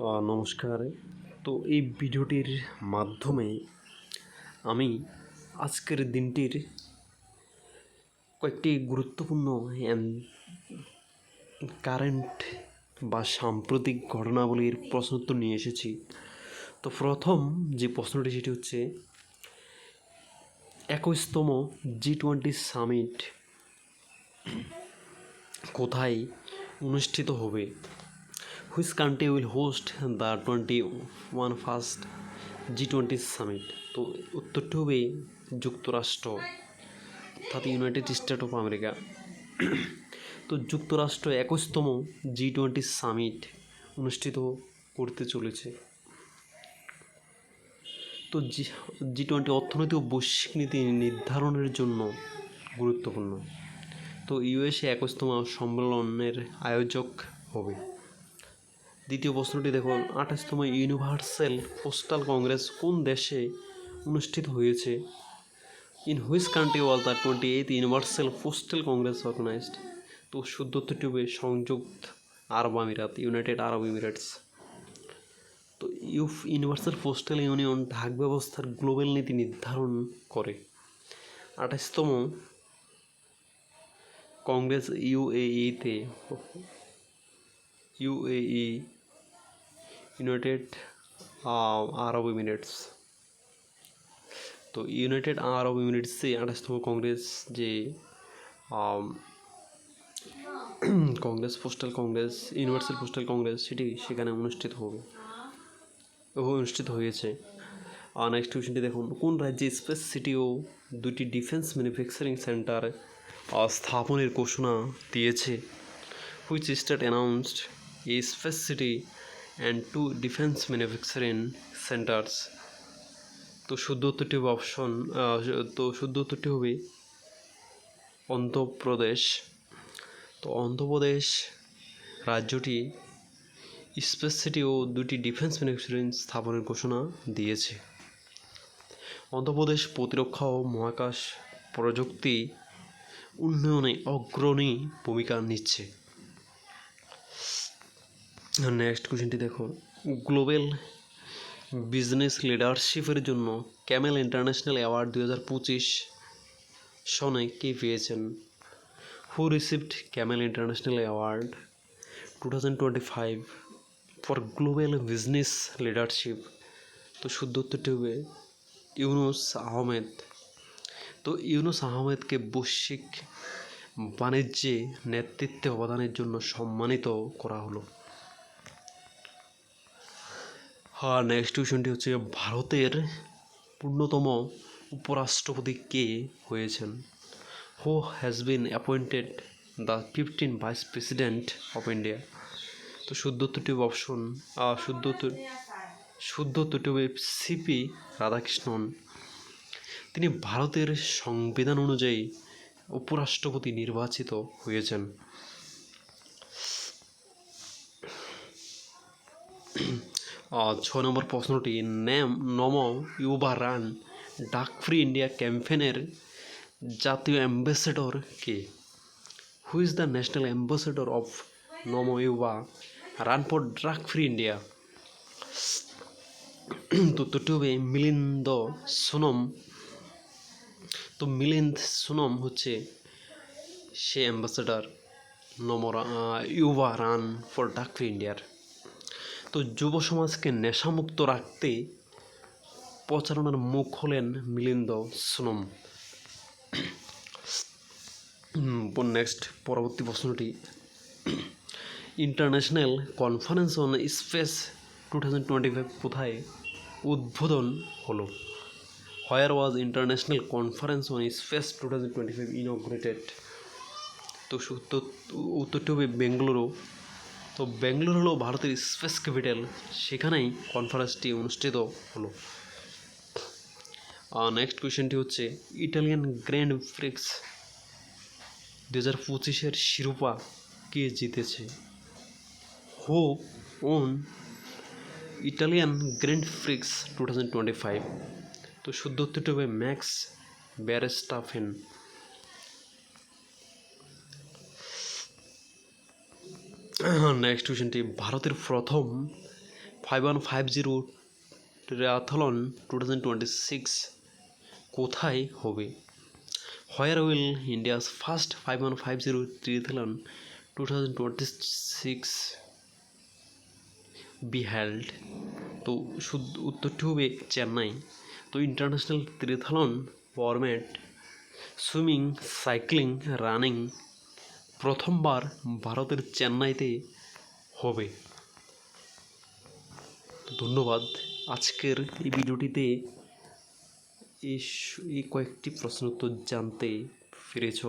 নমস্কার। তো এই ভিডিওটির মাধ্যমে আমি আজকের দিনটির কয়েকটি গুরুত্বপূর্ণ কারেন্ট বা সাম্প্রতিক ঘটনাবলীর প্রশ্নোত্তর নিয়ে এসেছি। তো প্রথম যে প্রশ্নটি, সেটি হচ্ছে একুশতম জি টোয়েন্টি সামিট কোথায় অনুষ্ঠিত হবে? Which country will host the twenty one first G twenty summit তো উত্তরটি হবে যুক্তরাষ্ট্র অর্থাৎ ইউনাইটেড স্টেট অফ আমেরিকা তো যুক্তরাষ্ট্র একুশতম জি টোয়েন্টি সামিট অনুষ্ঠিত করতে চলেছে। তো জি জি টোয়েন্টি অর্থনৈতিক বৈশ্বিক নীতি নির্ধারণের জন্য গুরুত্বপূর্ণ। তো ইউএসএ একুশতম সম্মেলনের আয়োজক হবে। দ্বিতীয় প্রশ্নটি দেখুন, আঠাশতম ইউনিভার্সাল পোস্টাল কংগ্রেস কোন দেশে অনুষ্ঠিত হয়েছে? In which country was the twenty eighth universal postal congress organised তো শুদ্ধ উত্তরটি হবে সংযুক্ত আরব আমিরাত ইউনাইটেড আরব এমিরেটস তো ইউফ ইউনিভার্সাল পোস্টাল ইউনিয়ন ঢাক ব্যবস্থার গ্লোবাল নীতি নির্ধারণ করে। আঠাশতম কংগ্রেস ইউএইতে ইউএই ইউনাইটেড আরব এমিরেটস তো ইউনাইটেড আরব এমিরেটসে আঠাশতম কংগ্রেস যে congress postal congress universal postal congress সেটি সেখানে অনুষ্ঠিত হবে অনুষ্ঠিত হয়েছে আর নেক্সট কোয়েশ্চনটি দেখুন কোন রাজ্যে স্পেস সিটি ও দুটি ডিফেন্স ম্যানুফ্যাকচারিং সেন্টার স্থাপনের ঘোষণা দিয়েছে which state announced a space city and two defence manufacturing centres তো শুদ্ধ উত্তরটি হবে অপশন তো শুদ্ধ উত্তরটি হবে অন্ধ্রপ্রদেশ। তো অন্ধ্রপ্রদেশ রাজ্যটি স্পেস সিটি ও দুটি ডিফেন্স ম্যানুফ্যাকচারিং স্থাপনের ঘোষণা দিয়েছে। অন্ধ্রপ্রদেশ প্রতিরক্ষা ও মহাকাশ প্রযুক্তি উন্নয়নে অগ্রণী ভূমিকা নিচ্ছে। নেক্সট কোয়েশ্চেনটি দেখো। গ্লোবাল বিজনেস লিডারশিপের জন্য ক্যামেল ইন্টারন্যাশনাল অ্যাওয়ার্ড দুই হাজার পঁচিশ সনে কে পেয়েছেন? Who received camel international award two thousand twenty five for global business leadership তো শুদ্ধ উত্তরটি হবে ইউনুস আহমেদ। তো ইউনুস আহমেদকে বৈশ্বিক বাণিজ্যে নেতৃত্বে অবদানের জন্য সম্মানিত করা হলো। নেক্সট কোয়েশনটি হচ্ছে ভারতের পূর্ণতম উপরাষ্ট্রপতি কে হয়েছেন? Who has been appointed the fifteen vice president of India তো শুদ্ধ হবে অপশন শুদ্ধ শুদ্ধ হবে সিপি রাধাকৃষ্ণন। তিনি ভারতের সংবিধান অনুযায়ী উপরাষ্ট্রপতি নির্বাচিত হয়েছেন। ছয় নম্বর প্রশ্নটি, name Namo Yuva run drug free India ক্যাম্পেনের জাতীয় ambassador K? Who is the national ambassador of Namo Yuva run for drug free India. তো উত্তরটি হবে মিলিন্দ সোনম। তো মিলিন্দ সোনম হচ্ছে সে ambassador নমরা Yuva run for drug free ইন্ডিয়ার। তো যুব সমাজকে নেশামুক্ত রাখতে প্রচারণার মুখ হলেন মিলিন্দ সোনম। নেক্সট পরবর্তী প্রশ্নটি। International conference on space two thousand twenty five কোথায় উদ্বোধন হলো? Where was international conference on space two thousand twenty five inaugurated? তো উত্তরটি হবে বেঙ্গালুরু। তো ব্যাঙ্গালোর হলো ভারতের স্পেস ক্যাপিটাল। সেখানেই কনফারেন্সটি অনুষ্ঠিত হলো। নেক্সট কোয়েশ্চেনটি হচ্ছে ইটালিয়ান গ্র্যান্ড প্রিক্স দু হাজার পঁচিশের শিরোপা কে জিতেছে? Who, won, Italian Grand Prix two thousand twenty five তো শুদ্ধ উত্তরটি হবে ম্যাক্স ব্যারেস্টাফেন। নেক্সট কোয়েশ্চেনটি ভারতের প্রথম five one five zero triathlon two thousand twenty six কোথায় হবে? Where will India's first five one five zero triathlon two thousand twenty six be held তো শুদ্ধ উত্তরটি হবে চেন্নাই। তো international triathlon format swimming cycling running প্রথমবার ভারতের চেন্নাইতে হবে। ধন্যবাদ। আজকের এই ভিডিওটিতে এই কয়েকটি প্রশ্ন উত্তর জানতে পেরেছ।